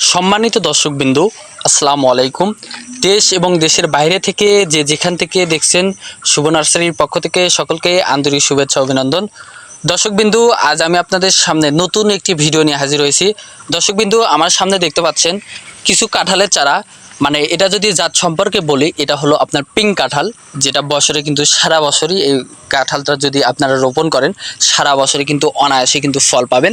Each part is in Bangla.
সম্মানিত দর্শকবিন্দু, আসসালামু আলাইকুম। দেশ এবং দেশের বাইরে থেকে যে যেখান থেকে দেখছেন শুভ নার্সারির পক্ষ থেকে সকলকে আন্তরিক শুভেচ্ছা, অভিনন্দন। দর্শকবিন্দু, আজ আমি আপনাদের সামনে নতুন একটি ভিডিও নিয়ে হাজির হয়েছি। দর্শকবিন্দু, আমার সামনে দেখতে পাচ্ছেন কিছু কাঁঠালের চারা। মানে এটা যদি জাত সম্পর্কে বলি, এটা হলো আপনার পিঙ্ক কাঁঠাল, যেটা বছরে কিন্তু সারা বছরই এই কাঁঠালটা যদি আপনারা রোপণ করেন, সারা বছরে কিন্তু অনায়াসে কিন্তু ফল পাবেন।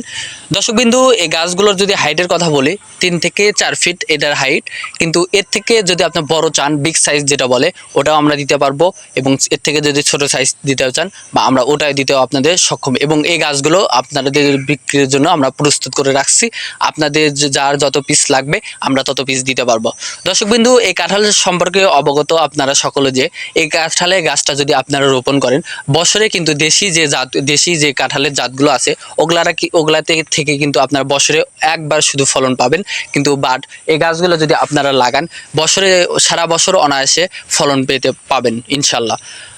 দর্শকবিন্দু এই গাছগুলোর যদি হাইটের কথা বলি, তিন থেকে চার ফিট এটার হাইট কিন্তু এর থেকে যদি আপনার বড় চান বিগ সাইজ যেটা বলে, ওটাও আমরা দিতে পারব এবং এর থেকে যদি ছোট সাইজ দিতে চান, বা আমরা ওটাই দিতেও আপনাদের সক্ষম। এবং এই গাছগুলো আপনাদের বিক্রির জন্য আমরা প্রস্তুত করে রাখছি। আপনাদের যার যত পিস লাগবে, আমরা তত পিস দিতে পারব। দর্শকবিন্দু এই কাঁঠাল সম্পর্কে অবগত আপনারা সকলে যে, এই কাঁঠালের গাছটা যদি আপনারা রোপণ করেন বছরে কিন্তু দেশি যে জাত, দেশি যে কাঁঠালের জাতগুলো আছে, ওগুলারা কি ওগুলাতে থেকে কিন্তু আপনার বছরে একবার শুধু ফলন পাবেন। কিন্তু বাট এই গাছগুলো যদি আপনারা লাগান, বছরে, সারা বছর অনায়াসে ফলন পেতে পাবেন ইনশাল্লাহ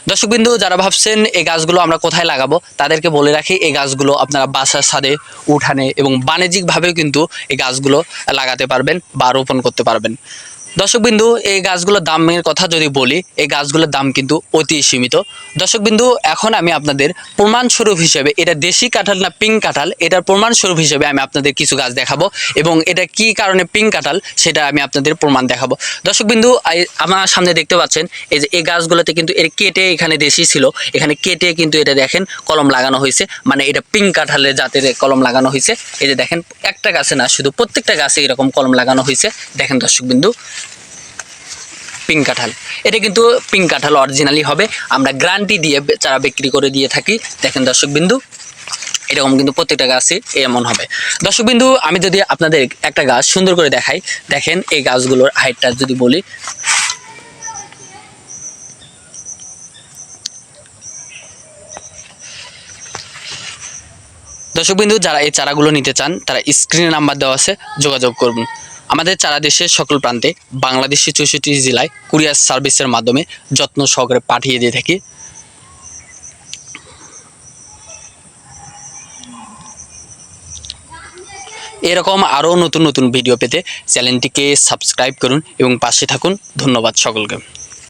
দর্শকবিন্দু, যারা ভাবছেন এই গাছগুলো আমরা কোথায় লাগাবো, তাদেরকে বলে রাখি, এই গাছগুলো আপনারা বাসার সাদে উঠানে এবং বাণিজ্যিকভাবেও কিন্তু এই গাছগুলো লাগাতে পারবেন বা রোপণ করতে পারবেন। দর্শকবিন্দু এই গাছগুলোর দামের কথা যদি বলি, এই গাছগুলোর দাম কিন্তু অতি সীমিত। দর্শকবিন্দু এখন আমি আপনাদের প্রমাণস্বরূপ হিসেবে, এটা দেশি কাঁঠাল না পিঙ্ক কাঁঠাল, এটার প্রমাণস্বরূপ হিসেবে আমি আপনাদের কিছু গাছ দেখাবো এবং এটা কি কারণে পিঙ্ক কাঁঠাল, সেটা আমি আপনাদের প্রমাণ দেখাবো। দর্শকবিন্দু আমার সামনে দেখতে পাচ্ছেন, এই যে এই গাছগুলোতে কিন্তু এর কেটে এখানে দেশি ছিল, এখানে কেটে কিন্তু এটা দেখেন কলম লাগানো হয়েছে মানে এটা পিঙ্ক কাঁঠালের জাতের কলম লাগানো হয়েছে। এই যে দেখেন, একটা গাছে না, শুধু প্রত্যেকটা গাছে এরকম কলম লাগানো হয়েছে। দেখেন দর্শকবিন্দু পিঙ্ক কাঁঠাল। এটা কিন্তু পিঙ্ক কাঁঠাল অরিজিনালি হবে। আমরা গ্যারান্টি দিয়ে চারা বিক্রি করে দিয়ে থাকি। দেখেন দর্শকবিন্দু এরকম কিন্তু প্রত্যেকটা গাছে এমন হবে। দর্শকবিন্দু আমি যদি আপনাদের একটা গাছ সুন্দর করে দেখাই। দেখেন এই গাছগুলোর হাইটটা যদি বলি। দর্শকবিন্দু যারা এই চারাগুলো নিতে চান, তারা স্ক্রিনে নাম্বার দেওয়া আছে, যোগাযোগ করুন। আমাদের চারা দেশের সকল প্রান্তে বাংলাদেশের চৌষট্টি জেলায় কুরিয়ার সার্ভিসের মাধ্যমে যত্ন সহকারে পাঠিয়ে দিয়ে থাকি। এরকম আরও নতুন নতুন ভিডিও পেতে চ্যানেলটিকে সাবস্ক্রাইব করুন এবং পাশে থাকুন। ধন্যবাদ সকলকে।